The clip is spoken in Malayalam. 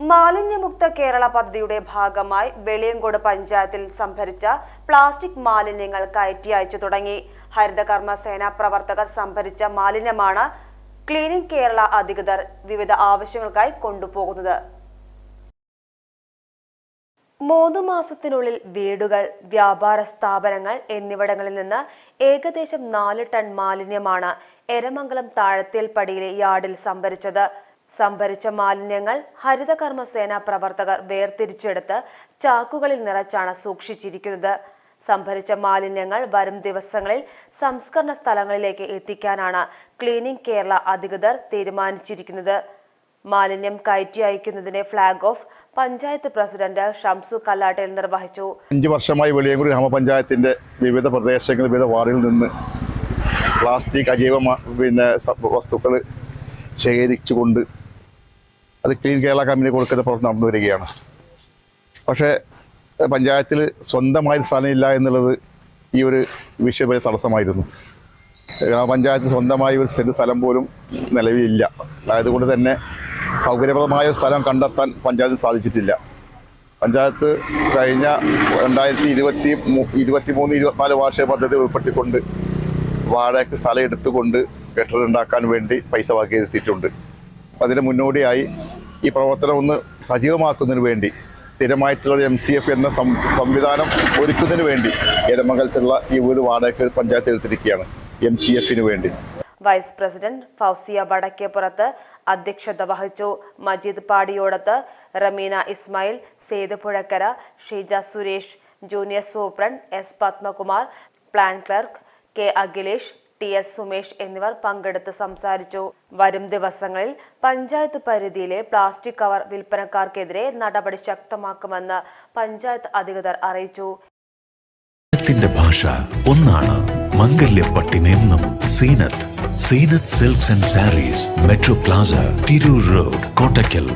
മാലിന്യമുക്ത കേരള പദ്ധതിയുടെ ഭാഗമായി വെളിയങ്കോട് പഞ്ചായത്തിൽ സംഭരിച്ച പ്ലാസ്റ്റിക് മാലിന്യങ്ങൾ കയറ്റി അയച്ചു തുടങ്ങി. ഹരിതകർമ്മ സേനാ പ്രവർത്തകർ സംഭരിച്ച മാലിന്യമാണ് ക്ലീനിംഗ് കേരള അധികൃതർ വിവിധ ആവശ്യങ്ങൾക്കായി കൊണ്ടുപോകുന്നത്. മൂന്ന് മാസത്തിനുള്ളിൽ വീടുകൾ വ്യാപാര സ്ഥാപനങ്ങൾ എന്നിവിടങ്ങളിൽ നിന്ന് ഏകദേശം നാല് ടൺ മാലിന്യമാണ് എരമംഗലം താഴത്തേൽപ്പടിയിലെ യാർഡിൽ സംഭരിച്ചത്. സംഭരിച്ച മാലിന്യങ്ങൾ ഹരിതകർമ്മസേന പ്രവർത്തകർ വേർതിരിച്ചെടുത്ത് ചാക്കുകളിൽ നിറച്ചാണ് സൂക്ഷിച്ചിരിക്കുന്നത്. സംഭരിച്ച മാലിന്യങ്ങൾ വരും ദിവസങ്ങളിൽ സംസ്കരണ സ്ഥലങ്ങളിലേക്ക് എത്തിക്കാനാണ് ക്ലീനിംഗ് കേരള അധികൃതർ തീരുമാനിച്ചിരിക്കുന്നത്. മാലിന്യം കയറ്റി അയക്കുന്നതിനെ flag off panchayat president Shamsu കല്ലാട്ടയിൽ നിർവഹിച്ചു. അഞ്ച് വർഷമായി വെളിയങ്കൂർ ഗ്രാമപഞ്ചായത്തിന്റെ വിവിധ പ്രദേശങ്ങളിൽ വിവിധ വാർഡുകളിൽ നിന്ന് പ്ലാസ്റ്റിക് അജൈവ പിന്നെ വസ്തുക്കൾ ശേഖരിച്ചുകൊണ്ട് അത് ക്ലീൻ കേരള കമ്പനി കൊടുക്കുന്ന പ്രവർത്തനം നടന്നു വരികയാണ്. പക്ഷേ പഞ്ചായത്തിൽ സ്വന്തമായി സ്ഥലമില്ല എന്നുള്ളത് ഈ ഒരു വിഷയം വലിയ തടസ്സമായിരുന്നു. ഗ്രാമപഞ്ചായത്ത് സ്വന്തമായി ഒരു സെന്റ് സ്ഥലം പോലും നിലവിലില്ല. അതുകൊണ്ട് തന്നെ സൗകര്യപ്രദമായ ഒരു സ്ഥലം കണ്ടെത്താൻ പഞ്ചായത്തിന് സാധിച്ചിട്ടില്ല. പഞ്ചായത്ത് കഴിഞ്ഞ രണ്ടായിരത്തി ഇരുപത്തി ഇരുപത്തി മൂന്ന് ഇരുപത്തിനാല് വാർഷിക പദ്ധതി ഉൾപ്പെടുത്തിക്കൊണ്ട് വാടകയ്ക്ക് സ്ഥലം എടുത്തുകൊണ്ട് കെട്ടിടം ഉണ്ടാക്കാൻ വേണ്ടി പൈസ വകയിരുത്തിയിട്ടുണ്ട്. അതിന് മുന്നോടിയായി ഈ പ്രവർത്തനം ഒന്ന് സജീവമാക്കുന്നതിന് വേണ്ടി സ്ഥിരമായിട്ടുള്ള എം സി എഫ് എന്ന സംവിധാനം ഒരുക്കുന്നതിന് വേണ്ടി എരമംഗലത്തുള്ള ഈ വീട് വാടകയ്ക്ക് പഞ്ചായത്ത് എടുത്തിരിക്കുകയാണ് എം സി എഫിന് വേണ്ടി. വൈസ് പ്രസിഡന്റ് ഫൗസിയ വടക്കേപ്പുറത്ത് അധ്യക്ഷത വഹിച്ചു. Majeed Padiyodath Rameena Ismail Sethupuzhakkara Sheeja Suresh junior superintendent S Padmakumar plan clerk K Akhilesh T S Sumesh എന്നിവർ പങ്കെടുത്ത് സംസാരിച്ചു. വരും ദിവസങ്ങളിൽ പഞ്ചായത്ത് പരിധിയിലെ പ്ലാസ്റ്റിക് കവർ വിൽപ്പനക്കാർക്കെതിരെ നടപടി ശക്തമാക്കുമെന്ന് പഞ്ചായത്ത് അധികൃതർ അറിയിച്ചു. ഭാഷ ഒന്നാണ്. മംഗല്യപ്പട്ടിനെന്നും Seenath. Seenath silks and sarees metro plaza Tirur road Kottakkal.